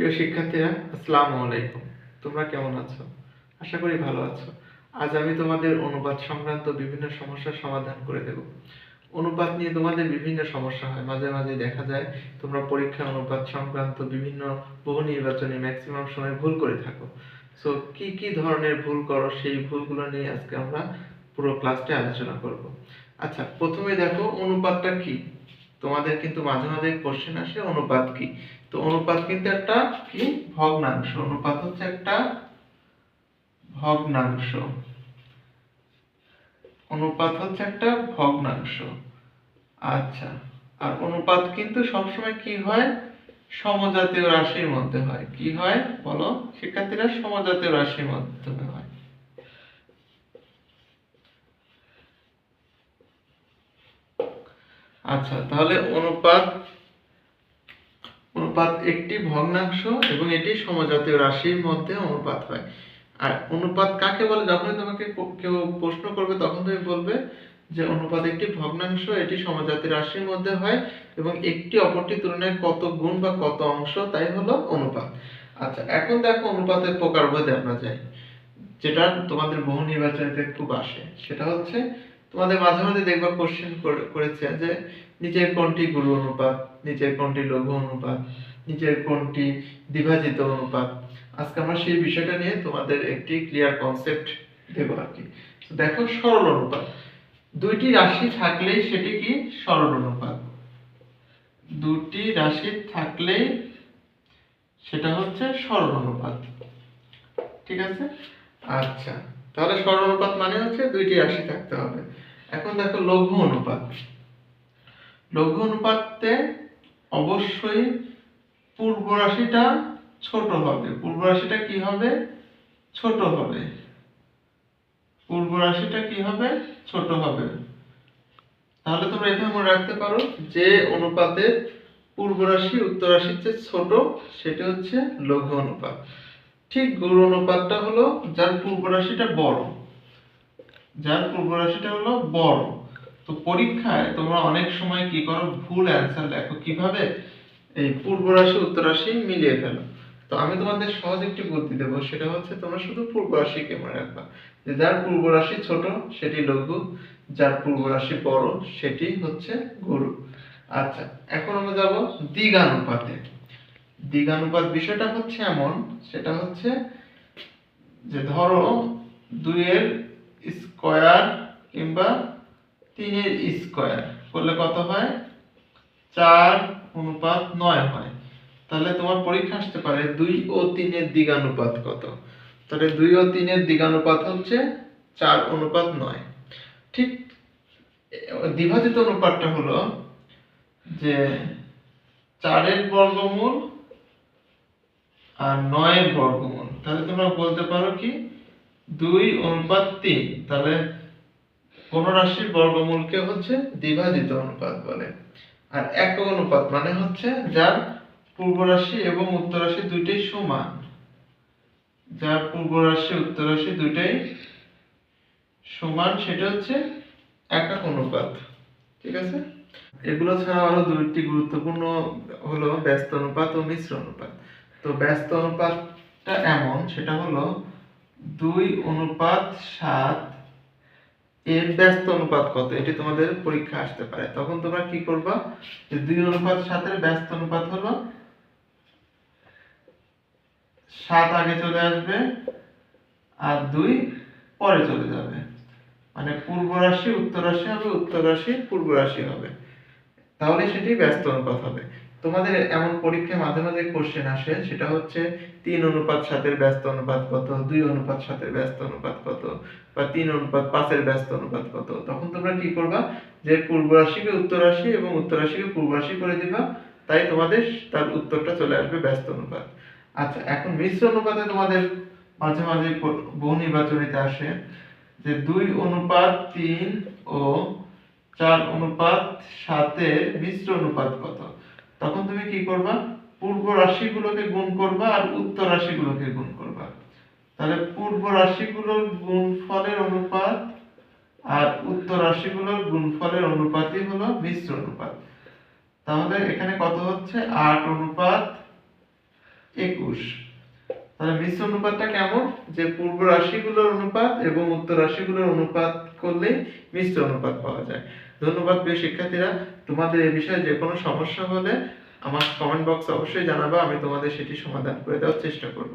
প্রিয় শিক্ষার্থীরা, আসসালামু আলাইকুম। তোমরা কেমন আছো? আশা করি ভালো আছো। আজ আমি তোমাদের অনুপাত সংক্রান্ত বিভিন্ন সমস্যার সমাধান করে দেব। অনুপাত নিয়ে তোমাদের বিভিন্ন সমস্যা হয়। মাঝে মাঝে দেখা যায়, তোমরা পরীক্ষা অনুপাত সংক্রান্ত বিভিন্ন বহু নির্বাচনে ম্যাক্সিমাম সময় ভুল করে থাকো। সো কি কি ধরনের ভুল করো, সেই ভুলগুলো নিয়ে আজকে আমরা পুরো ক্লাসটা আলোচনা করব। আচ্ছা প্রথমে দেখো অনুপাতটা কি? তোমাদের কিন্তু মাঝে মাঝে কোশ্চেন আসে অনুপাত কি? তো অনুপাত কিন্তু একটা কি? ভগ্নাংশ। অনুপাত হচ্ছে একটা ভগ্নাংশ। অনুপাত হচ্ছে একটা ভগ্নাংশ। আচ্ছা। আর অনুপাত কিন্তু সবসময় কি হয়? সমজাতীয় রাশির মধ্যে হয়। কি হয়? বলো। শিক্ষার্থীরা সমজাতীয় রাশির মাধ্যমে হয়। আচ্ছা তাহলে অনুপাত অনুপাত একটি ভগ্নাংশ এবং এটি সমজাতীয় রাশির মধ্যে অনুপাত হয়। আর অনুপাত কাকে বলে? যখনই তোমাকে কেউ প্রশ্ন করবে, তখন তুমি বলবে যে অনুপাত একটি ভগ্নাংশ, এটি সমজাতীয় রাশির মধ্যে হয় এবং একটি অপরটি তুলনায় কত গুণ বা কত অংশ, তাই হলো অনুপাত। আচ্ছা এখন দেখো অনুপাতের প্রকারভেদে আমরা যাই, যেটা তোমাদের বহু নির্বাচনীতে খুব আসে। সেটা হচ্ছে তোমাদের মাঝে মাঝে দেখবা কোশ্চেন করেছে যে, নিচের কোনটি গুরু অনুপাত? নিচের কোনটি লঘু অনুপাত? নিচের কোনটি দ্বিভাজিত অনুপাত? আজকে আমরা সেই বিষয়টা নিয়ে তোমাদের একটি ক্লিয়ার কনসেপ্ট দেবো আর কি। দেখো, সরল অনুপাত। দুইটি রাশি থাকলেই সেটি কি? সরল অনুপাত। দুটি রাশি থাকলেই সেটা হচ্ছে সরল অনুপাত। ঠিক আছে? আচ্ছা। তাহলে সরল অনুপাত মানে হচ্ছে দুইটি রাশি থাকতে হবে। এখন দেখো লঘু অনুপাত। লঘু অনুপাতে অবশ্যই পূর্ব রাশিটা ছোট হবে। পূর্ব রাশিটা কি হবে? ছোট হবে। পূর্ব রাশিটা কি হবে? ছোট হবে। তাহলে তোমরা এখানে মনে রাখতে পারো যে অনুপাতে পূর্ব রাশি উত্তর রাশির চেয়ে ছোট, সেটা হচ্ছে লঘু অনুপাত। ঠিক গুরু অনুপাতটা হলো, যার পূর্ব রাশিটা বড়। যার পূর্ব রাশিটা হলো বড়। তো পরীক্ষায় তোমরা অনেক সময় কি করো, ভুল অ্যান্সার লেখো কীভাবে এই পূর্ব রাশি উত্তর রাশি মিলিয়ে ফেলো। তো আমি তোমাদের সহজ একটি বুদ্ধি দেবো, সেটা হচ্ছে তোমরা শুধু পূর্ব রাশিকে মনে রাখবা। যে যার পূর্ব রাশি ছোট, সেটি লঘু, যার পূর্ব রাশি বড়, সেটি হচ্ছে গুরু। আচ্ছা এখন আমরা যাব দ্বিগানুপাতে দ্বিগানুপাত বিষয়টা হচ্ছে এমন, সেটা হচ্ছে যে ধরো দুইয়ের স্কয়ার কিংবা তিনের স্কয়ার করলে কত হয়? চার অনুপাত নয় হয়। তাহলে তোমার পরীক্ষা আসতে পারে দুই ও তিনের দিগানুপাত কত? তাহলে দুই ও তিনের দিগানুপাত হচ্ছে চার অনুপাত নয়। ঠিক দ্বিভাজিত অনুপাতটা হলো যে চারের বর্গমূল আর নয়ের বর্গমূল। তাহলে তোমরা বলতে পারো কি? দুই অনুপাত তিন। তাহলে কোন রাশির বর্গমূলকে হচ্ছে দ্বিভাজিত অনুপাত বলে। আর একক অনুপাত মানে হচ্ছে যার পূর্ব রাশি এবং উত্তর রাশি দুইটাই সমান। যার পূর্ব রাশি, উত্তর রাশি দুইটাই সমান, সেটা হচ্ছে একক অনুপাত। ঠিক আছে? এগুলো ছাড়া আরও দুইটি গুরুত্বপূর্ণ হলো ব্যস্ত অনুপাত ও মিশ্র অনুপাত। তো ব্যস্ত অনুপাতটা এমন, সেটা হলো দুই অনুপাত সাত, এর ব্যস্ত অনুপাত কত? এটি তোমাদের পরীক্ষা আসতে পারে। তখন তোমরা কি করবা? যে দুই অনুপাত সাতের ব্যস্ত অনুপাত হলো সাত আগে চলে আসবে আর দুই পরে চলে যাবে। মানে পূর্ব রাশি, উত্তর রাশি হবে, উত্তর রাশি, পূর্ব রাশি হবে। তাহলে সেটি ব্যস্ত অনুপাত হবে। তোমাদের এমন পরীক্ষায় মাঝে মাঝে কোশ্চেন আসে, সেটা হচ্ছে তিন অনুপাত সাতের ব্যস্ত অনুপাত কত, দুই অনুপাত সাতের ব্যস্ত অনুপাত কত, বা তিন অনুপাত পাঁচের ব্যস্ত অনুপাত কত। তখন তোমরা কি করবা যে পূর্ব রাশিকে উত্তর রাশি এবং উত্তর রাশিকে পূর্ব রাশি করে দিবা, তাই তোমাদের তার উত্তরটা চলে আসবে ব্যস্ত অনুপাত। আচ্ছা এখন মিশ্র অনুপাতে তোমাদের মাঝে মাঝে বহু নির্বাচনীতে আসে যে দুই অনুপাত তিন ও চার অনুপাত সাতের মিশ্র অনুপাত কত। তখন তুমি কি করবা? পূর্ব রাশিগুলোকে গুণ করবা আর উত্তর রাশিগুলোকে গুণ করবা। তাহলে পূর্ব রাশিগুলোর গুণফলের অনুপাত আর উত্তর রাশিগুলোর গুণফলের অনুপাতই হলো মিশ্র অনুপাত। তাহলে এখানে কত হচ্ছে? আট অনুপাত একুশ। তাহলে মিশ্র অনুপাতটা কেমন? যে পূর্ব রাশিগুলোর অনুপাত এবং উত্তর রাশিগুলোর অনুপাত করলে মিশ্র অনুপাত পাওয়া যায়। ধন্যবাদ প্রিয় শিক্ষার্থীরা। তোমাদের এই বিষয়ে যে কোনো সমস্যা হলে আমার কমেন্ট বক্সে অবশ্যই জানাবা, আমি তোমাদের সেটি সমাধান করে দেওয়ার চেষ্টা করব।